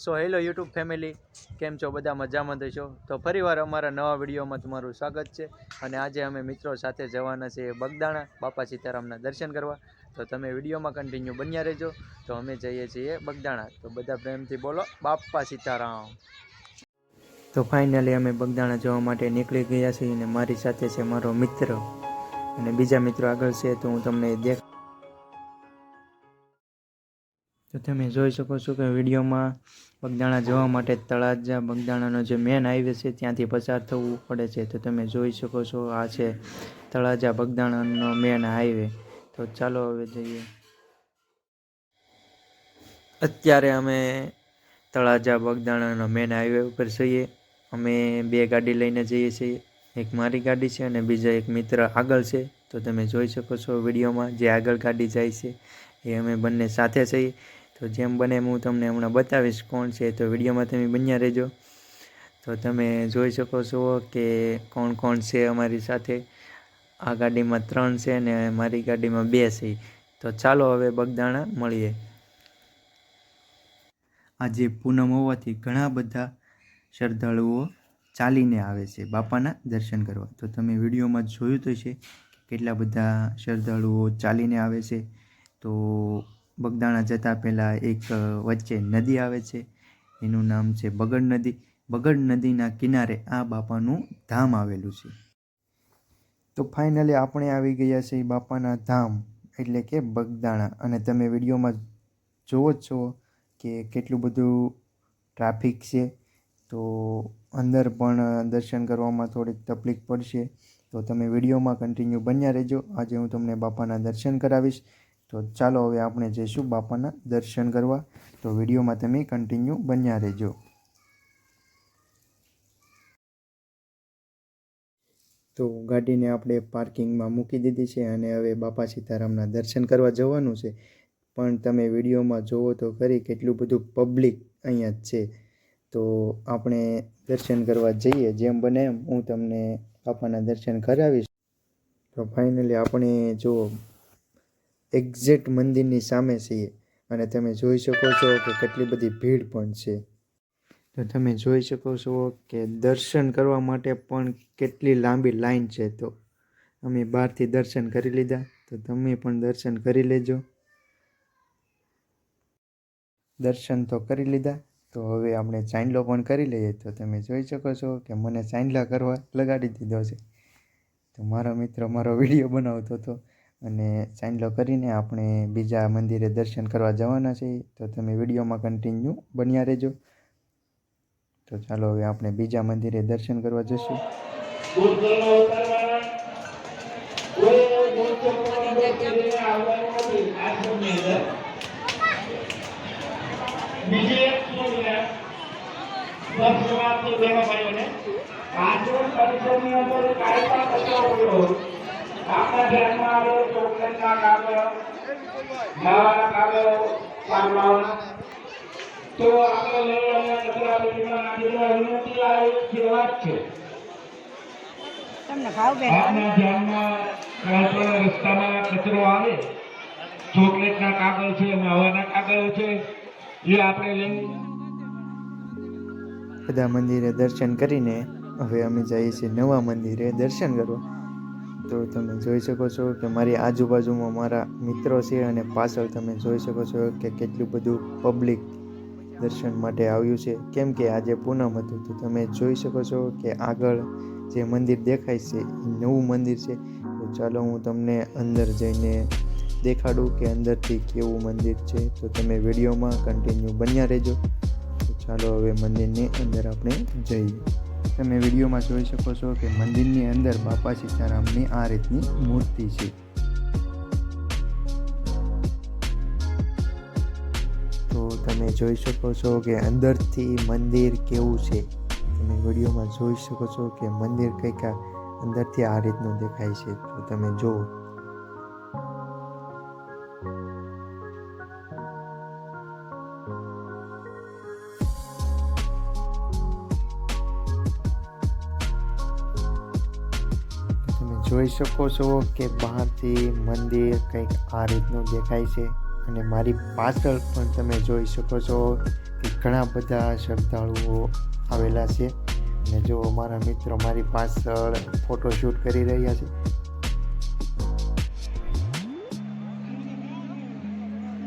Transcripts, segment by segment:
So hello YouTube family, કેમ છો? બધા મજામાં થશો તો ફરીવાર અમારા નવા વિડીયોમાં તમારું સ્વાગત છે. અને આજે અમે મિત્રો સાથે જવાના છીએ બગદાણા, બાપા સીતારામના દર્શન કરવા. તો તમે વિડીયોમાં કન્ટિન્યુ બન્યા રહેજો. તો અમે જઈએ છીએ બગદાણા. તો બધા પ્રેમથી બોલો, બાપા સીતારામ. તો ફાઇનલી અમે બગદાણા જવા માટે નીકળી ગયા છીએ અને મારી સાથે છે મારો મિત્ર. અને બીજા મિત્રો આગળ છે તો હું તમને દેખ તો તમે જોઈ શકો છો કે વિડીયોમાં બગદાણા જવા માટે તળાજા બગદાણાનો જે મેન હાઈવે છે ત્યાંથી પસાર થવું પડે છે. તો તમે જોઈ શકો છો આ છે તળાજા બગદાણાનો મેન હાઈવે તો ચાલો હવે જઈએ. અત્યારે અમે તળાજા બગદાણાનો મેન હાઈવે ઉપર છીએ. અમે બે ગાડી લઈને જઈએ છીએ. એક મારી ગાડી છે અને બીજા એક મિત્ર આગળ છે. તો તમે જોઈ શકો છો વિડીયોમાં જે આગળ ગાડી જાય છે એ અમે બંને સાથે છીએ. તો જેમ બને હું તમને હમણાં બતાવીશ કોણ છે તો વિડીયોમાં તમે બન્યા રહેજો. તો તમે જોઈ શકો છો કે કોણ કોણ છે અમારી સાથે. આ ગાડીમાં ત્રણ છે ને મારી ગાડીમાં બે છે. તો ચાલો હવે બગદાણા મળીએ. આજે પૂનમ હોવાથી ઘણા બધા શ્રદ્ધાળુઓ ચાલીને આવે છે બાપાના દર્શન કરવા. તો તમે વિડીયોમાં જોયું તો છે કેટલા બધા શ્રદ્ધાળુઓ ચાલીને આવે છે. તો બગદાણા જતાં પહેલાં એક વચ્ચે નદી આવે છે. એનું નામ છે બગડ નદી. બગડ નદીના કિનારે આ બાપાનું ધામ આવેલું છે. તો ફાઇનલી આપણે આવી ગયા છે બાપાના ધામ એટલે કે બગદાણા. અને તમે વિડીયોમાં જોવો જ છો કે કેટલું બધું ટ્રાફિક છે. તો અંદર પણ દર્શન કરવામાં થોડીક તકલીફ પડશે. તો તમે વિડીયોમાં કન્ટિન્યુ બન્યા રહેજો. આજે હું તમને બાપાના દર્શન કરાવીશ. તો ચાલો હવે આપણે જઈશું બાપાના દર્શન કરવા. તો વિડીયોમાં તમે કન્ટિન્યુ બન્યા રહેજો. તો ગાડીને આપણે પાર્કિંગમાં મૂકી દીધી છે અને હવે બાપા સીતારામના દર્શન કરવા જવાનું છે. પણ તમે વિડીયોમાં જુઓ તો ખરી કેટલું બધું પબ્લિક અહીંયા જ છે. તો આપણે દર્શન કરવા જઈએ જેમ બને એમ હું તમને બાપાના દર્શન કરાવીશ. તો ફાઇનલી આપણે જો એક્ઝેક્ટ મંદિરની સામે છીએ અને તમે જોઈ શકો છો કે કેટલી બધી ભીડ પણ છે. તો તમે જોઈ શકો છો કે દર્શન કરવા માટે પણ કેટલી લાંબી લાઈન છે તો અમે બહારથી દર્શન કરી લીધા. તો તમે પણ દર્શન કરી લેજો. દર્શન તો કરી લીધા. તો હવે આપણે ચાંદલો પણ કરી લઈએ. તો તમે જોઈ શકો છો કે મને ચાંદલા કરવા લગાડી દીધો છે. તો મારો મિત્ર મારો વીડિયો બનાવતો હતો. અને ચાંદલો કરીને આપણે બીજા મંદિરે દર્શન કરવા જવાના છે તો તમે વિડીયોમાં કન્ટિન્યુ બન્યા રહેજો. તો ચાલો હવે આપણે બીજા મંદિરે દર્શન કરવા જશું. બીજી એક ભાઈઓને અંદર કાયદા કચરો આપણા ધ્યાનમાં આવે ચોકલેટના કાગળ માવાના કાગળો પાંદડાઓના તો આપણે લઈ અને કચરા પેટીમાં નાખી દેવા વિનંતી આ એક સેવા જ છે. તમને ભાવ બેન આપના ધ્યાનમાં કાંઈ રસ્તામાં કચરો આવે ચોકલેટના કાગળ છે માવાના કાગળો છે એ આપણે લઈ બધા મંદિરે દર્શન કરીને હવે અમે જઈએ છીએ નવા મંદિરે. દર્શન કરવા તો તમે જોઈ શકો છો કે મારી આજુબાજુમાં મારા મિત્રો છે અને પાછળ તમે જોઈ શકો છો કે કેટલું બધું પબ્લિક દર્શન માટે આવ્યું છે. કેમ કે આજે પૂનમ હતું, તો તમે જોઈ શકો છો કે આગળ જે મંદિર દેખાય છે, એ નવું મંદિર છે. તો ચાલો હું તમને અંદર જઈને દેખાડું કે અંદરથી કેવું મંદિર છે. તો તમે વિડીયોમાં કન્ટિન્યુ બન્યા રહેજો. તો ચાલો હવે મંદિરની અંદર આપણે જઈએ. તમે વિડીયોમાં જોઈ શકો છો કે મંદિરની અંદર બાપા સીતારામની આ રીતની મૂર્તિ છે. તો તમે જોઈ શકો છો કે અંદરથી મંદિર કેવું છે. તમે વિડીયોમાં જોઈ શકો છો કે મંદિર કંઈક અંદરથી આ રીતનું દેખાય છે. તો તમે જુઓ. જોઈ શકો છો કે બહારથી મંદિર કંઈક આ રીતનું દેખાય છે. અને મારી પાછળ પણ તમે જોઈ શકો છો કે ઘણા બધા શ્રદ્ધાળુઓ આવેલા છે. અને જો મારા મિત્રો મારી પાછળ ફોટોશૂટ કરી રહ્યા છે.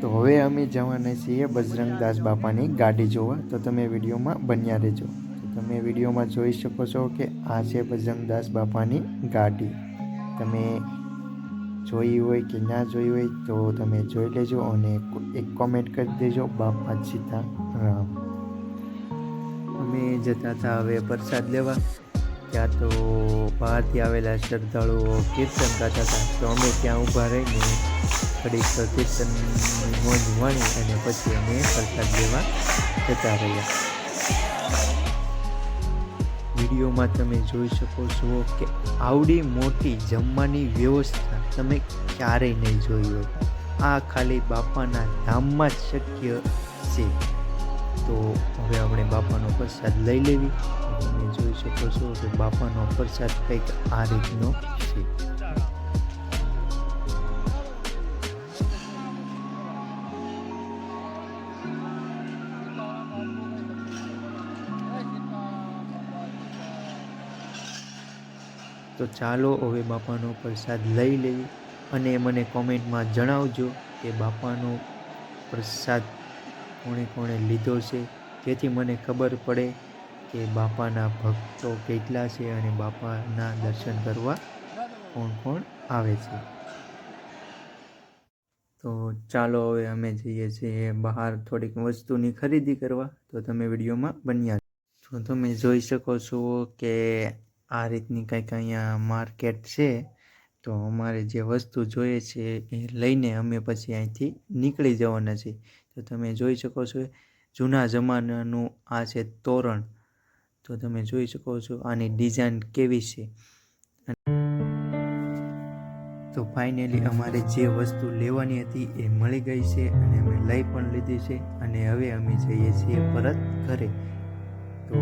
તો હવે અમે જવાના છીએ બજરંગદાસ બાપાની ગાડી જોવા. તો તમે વિડીયોમાં બન્યા રહેજો. તમે વિડીયોમાં જોઈ શકો છો કે આ છે બજરંગદાસ બાપાની ગાડી. તમે જોઈ હોય કે ના જોઈ હોય તો તમે જોઈ લેજો અને એક કોમેન્ટ કરી દેજો, બાપા સીતા રામ. અમે જતા હતા હવે પ્રસાદ લેવા. ત્યાં તો બહારથી આવેલા શ્રદ્ધાળુઓ કીર્તન ગાતા હતા. તો અમે ત્યાં ઊભા રહીને ઘડીક કીર્તનની મોજ માણી અને પછી અમે પ્રસાદ લેવા જતા રહ્યા. વિડીયોમાં તમે જોઈ શકો છો કે આવડી મોટી જમવાની વ્યવસ્થા તમે ક્યારેય નહીં જોઈ હોય. આ ખાલી બાપાના ધામમાં જ શક્ય છે. તો હવે આપણે બાપાનો પ્રસાદ લઈ લેવી. તમે જોઈ શકો છો કે બાપાનો પ્રસાદ કંઈક આ રીતનો છે. તો ચાલો હવે બાપાનો પ્રસાદ લઈ લઈએ અને મને કોમેન્ટમાં જણાવજો કે બાપાનો પ્રસાદ કોણે કોણે લીધો છે. જેથી મને ખબર પડે કે બાપાના ભક્તો કેટલા છે અને બાપાના દર્શન કરવા કોણ કોણ આવે છે. તો ચાલો હવે અમે જઈએ છીએ બહાર થોડીક વસ્તુની ખરીદી કરવા. તો તમે વિડીયોમાં બન્યા તો તમે જોઈ શકો છો કે આ રીતની કંઈક અહીંયા માર્કેટ છે, તો અમારે જે વસ્તુ જોઈએ છે એ લઈને અમે પછી અહીંથી નીકળી જવાના છે તો તમે જોઈ શકો છો જૂના જમાનાનું આ છે તોરણ. તો તમે જોઈ શકો છો આની ડિઝાઇન કેવી છે. તો ફાઇનલી અમારે જે વસ્તુ લેવાની હતી એ મળી ગઈ છે અને અમે લઈ પણ લીધી છે અને હવે અમે જઈએ છીએ પરત ઘરે. તો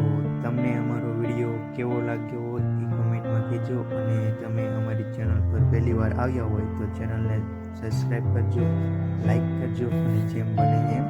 કેવો લાગ્યો એ કમેન્ટમાં કહેજો. અને તમે અમારી ચેનલ પર પહેલી વાર આવ્યા હોય તો ચેનલને સબસ્ક્રાઈબ કરજો, લાઈક કરજો અને જેમ બને એમ